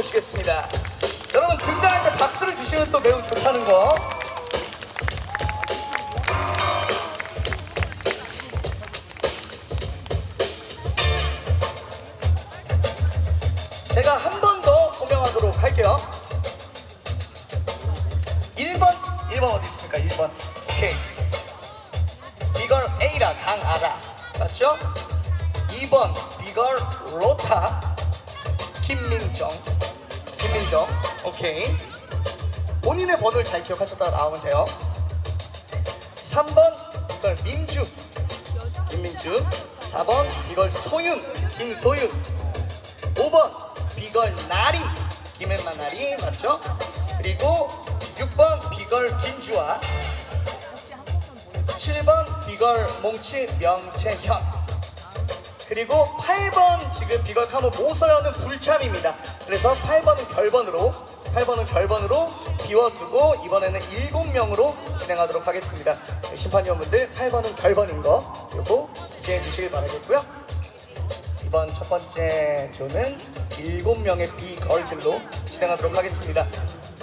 모시겠습니다. 여러분 등장할 때 박수를 주시면 또 매우 좋다는 거. 제가 한 번더 호명하도록 할게요. 1번, 1번 어디 있습니까? 1번. 오케이. 비걸 A라 강아라. 맞죠? 2번 비걸 로타 김민정. 김민정. 오케이. 본인의 번호를 잘 기억하셨다가 나오면 돼요. 3번 이걸 민주 김민주 4번 이걸 소윤 김소윤 5번 비걸 나리 김앤만 나리 맞죠? 그리고 6번 비걸 김주아 7번 비걸 몽치 명채현 그리고 8번 지금 카모 모서연은 불참입니다. 그래서 8번은 결번으로 8번은 결번으로 비워두고 이번에는 7명으로 진행하도록 하겠습니다. 네, 심판위원분들 8번은 결번인 거 요거 이해해 주시길 바라겠고요. 이번 첫 번째 조는 7명의 비걸들로 진행하도록 하겠습니다.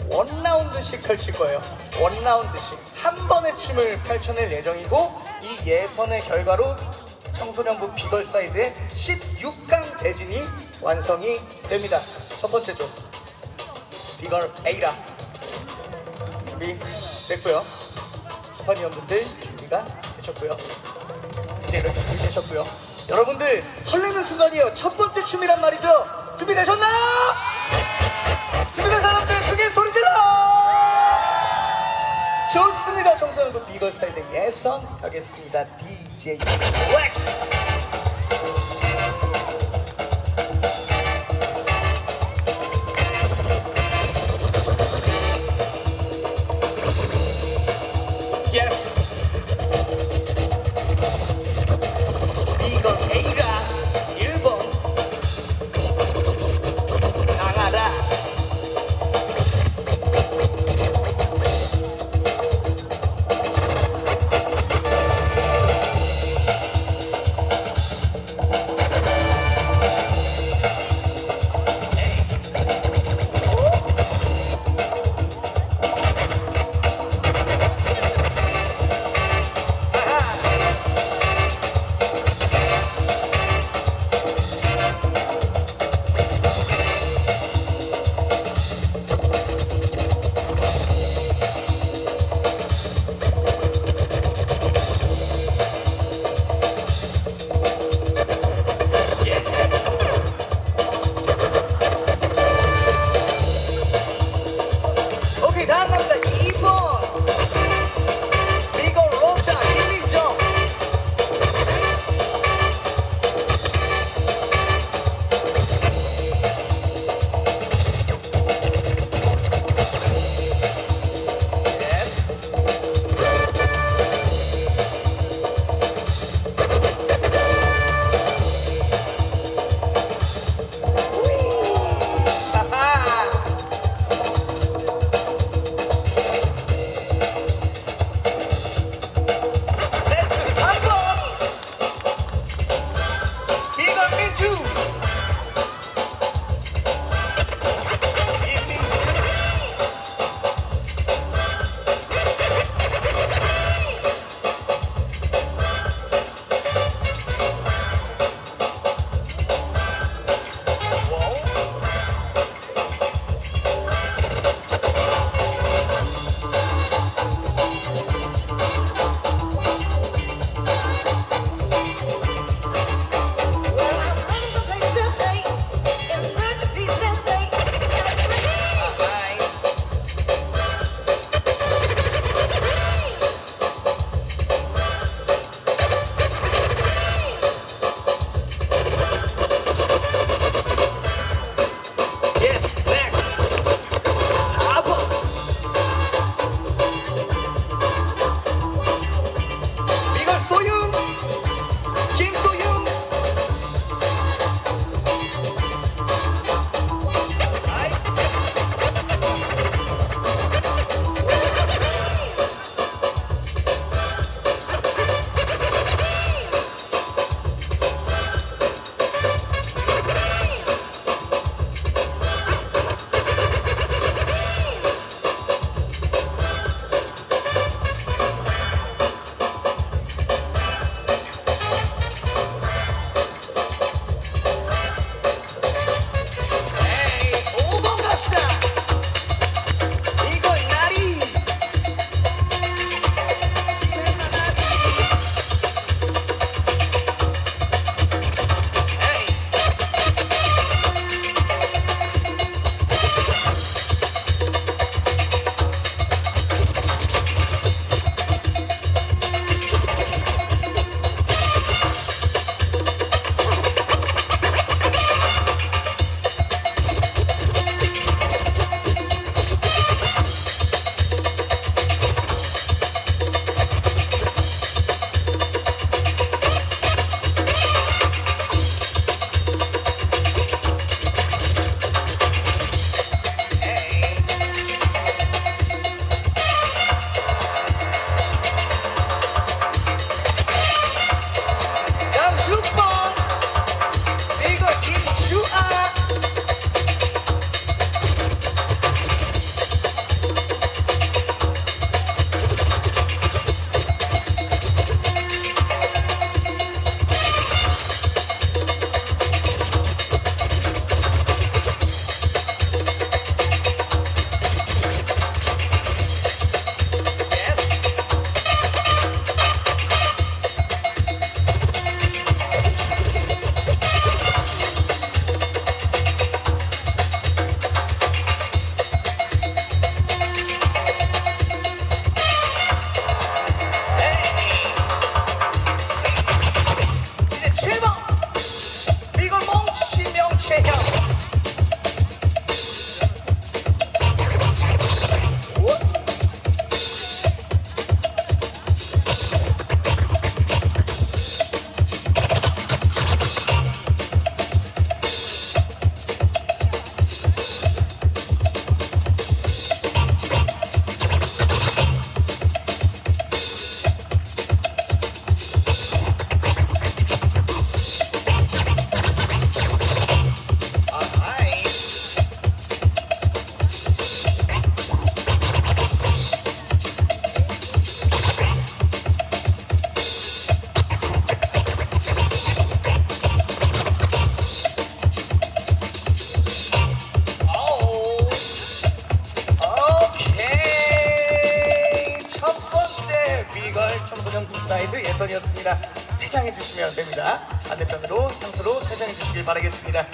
원 라운드씩 펼칠 거예요. 원 라운드씩 한 번의 춤을 펼쳐낼 예정이고 이 예선의 결과로 청소년부 비걸 사이드의 16강 대진이 완성이 됩니다. 첫 번째 조 비걸 A라 준비 됐고요. 심판위원분들 준비가 되셨고요. 이제 이렇게 준비되셨고요. 여러분들 설레는 순간이에요. 첫 번째 춤이란 말이죠. 준비되셨나요? 준비된 사람들 크게 소리 질러! 좋습니다. 청소년부 비걸 사이드 예선 가겠습니다. DJ Lex. 퇴장해 주시면 됩니다. 반대편으로 상수로 퇴장해 주시길 바라겠습니다.